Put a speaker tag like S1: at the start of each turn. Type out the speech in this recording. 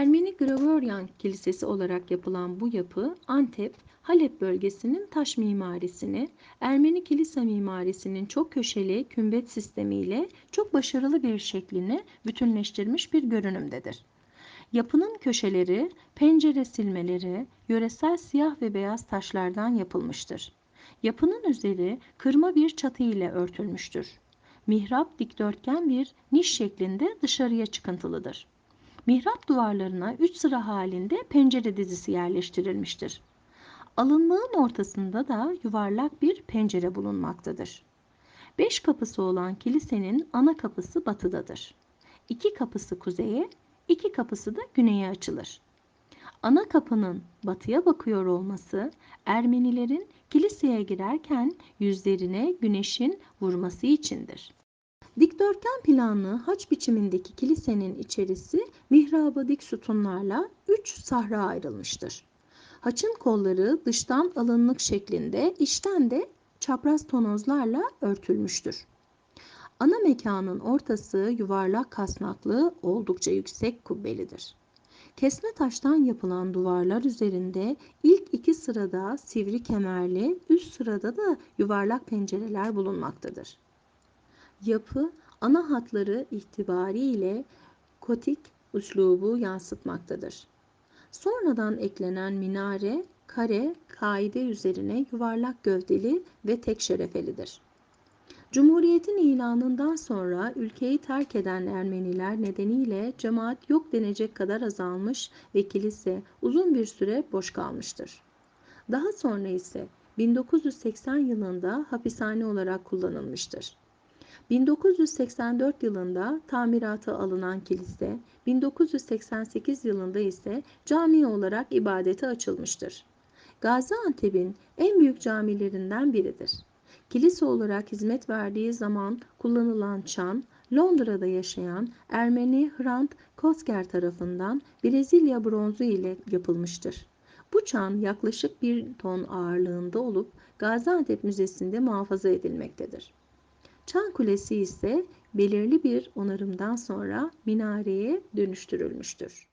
S1: Ermeni Gregorian Kilisesi olarak yapılan bu yapı Antep, Halep bölgesinin taş mimarisini, Ermeni kilise mimarisinin çok köşeli kümbet sistemiyle çok başarılı bir şeklini bütünleştirmiş bir görünümdedir. Yapının köşeleri, pencere silmeleri, yöresel siyah ve beyaz taşlardan yapılmıştır. Yapının üzeri kırma bir çatı ile örtülmüştür. Mihrap dikdörtgen bir niş şeklinde dışarıya çıkıntılıdır. Mihrap duvarlarına üç sıra halinde pencere dizisi yerleştirilmiştir. Alınlığın ortasında da yuvarlak bir pencere bulunmaktadır. Beş kapısı olan kilisenin ana kapısı batıdadır. İki kapısı kuzeye, iki kapısı da güneye açılır. Ana kapının batıya bakıyor olması Ermenilerin kiliseye girerken yüzlerine güneşin vurması içindir. Dikdörtgen planlı haç biçimindeki kilisenin içerisi mihraba dik sütunlarla üç sahra ayrılmıştır. Haçın kolları dıştan alınlık şeklinde, içten de çapraz tonozlarla örtülmüştür. Ana mekanın ortası yuvarlak kasnaklı, oldukça yüksek kubbelidir. Kesme taştan yapılan duvarlar üzerinde ilk iki sırada sivri kemerli, üst sırada da yuvarlak pencereler bulunmaktadır. Yapı ana hatları itibariyle kotik üslubu yansıtmaktadır. Sonradan eklenen minare kare kaide üzerine yuvarlak gövdeli ve tek şerefelidir. Cumhuriyetin ilanından sonra ülkeyi terk eden Ermeniler nedeniyle cemaat yok denecek kadar azalmış ve kilise uzun bir süre boş kalmıştır. Daha sonra ise 1980 yılında hapishane olarak kullanılmıştır. 1984 yılında tamirata alınan kilise, 1988 yılında ise cami olarak ibadete açılmıştır. Gaziantep'in en büyük camilerinden biridir. Kilise olarak hizmet verdiği zaman kullanılan çan, Londra'da yaşayan Ermeni Hrant Kosker tarafından Brezilya bronzu ile yapılmıştır. Bu çan yaklaşık bir ton ağırlığında olup Gaziantep Müzesi'nde muhafaza edilmektedir. Çan Kulesi ise belirli bir onarımdan sonra minareye dönüştürülmüştür.